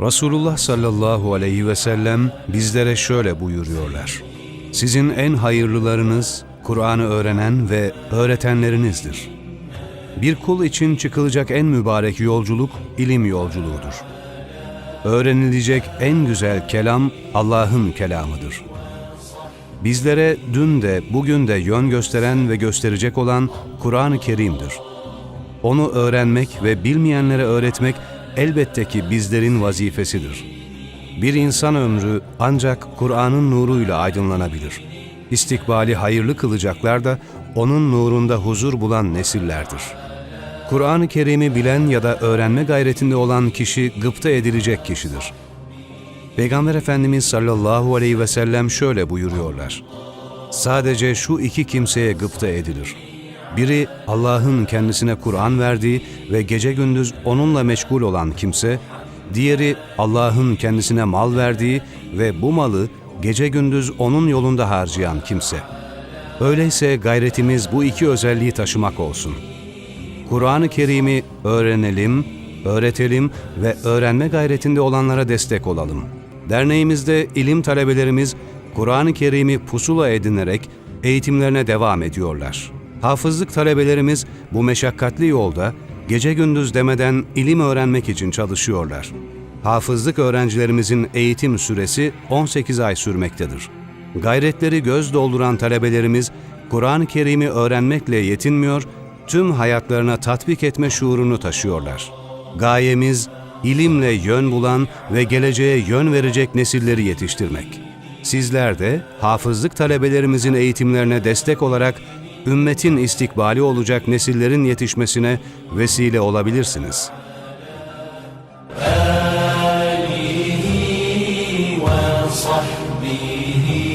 Resulullah sallallahu aleyhi ve sellem bizlere şöyle buyuruyorlar. Sizin en hayırlılarınız Kur'an'ı öğrenen ve öğretenlerinizdir. Bir kul için çıkılacak en mübarek yolculuk ilim yolculuğudur. Öğrenilecek en güzel kelam Allah'ın kelamıdır. Bizlere dün de bugün de yön gösteren ve gösterecek olan Kur'an-ı Kerim'dir. Onu öğrenmek ve bilmeyenlere öğretmek elbette ki bizlerin vazifesidir. Bir insan ömrü ancak Kur'an'ın nuruyla aydınlanabilir. İstikbali hayırlı kılacaklar da onun nurunda huzur bulan nesillerdir. Kur'an-ı Kerim'i bilen ya da öğrenme gayretinde olan kişi gıpta edilecek kişidir. Peygamber Efendimiz sallallahu aleyhi ve sellem şöyle buyuruyorlar. Sadece şu iki kimseye gıpta edilir. Biri Allah'ın kendisine Kur'an verdiği ve gece gündüz onunla meşgul olan kimse, diğeri Allah'ın kendisine mal verdiği ve bu malı gece gündüz onun yolunda harcayan kimse. Öyleyse gayretimiz bu iki özelliği taşımak olsun. Kur'an-ı Kerim'i öğrenelim, öğretelim ve öğrenme gayretinde olanlara destek olalım. Derneğimizde ilim talebelerimiz Kur'an-ı Kerim'i pusula edinerek eğitimlerine devam ediyorlar. Hafızlık talebelerimiz bu meşakkatli yolda gece gündüz demeden ilim öğrenmek için çalışıyorlar. Hafızlık öğrencilerimizin eğitim süresi 18 ay sürmektedir. Gayretleri göz dolduran talebelerimiz Kur'an-ı Kerim'i öğrenmekle yetinmiyor, tüm hayatlarına tatbik etme şuurunu taşıyorlar. Gayemiz ilimle yön bulan ve geleceğe yön verecek nesilleri yetiştirmek. Sizler de hafızlık talebelerimizin eğitimlerine destek olarak ümmetin istikbali olacak nesillerin yetişmesine vesile olabilirsiniz. آله وصحبه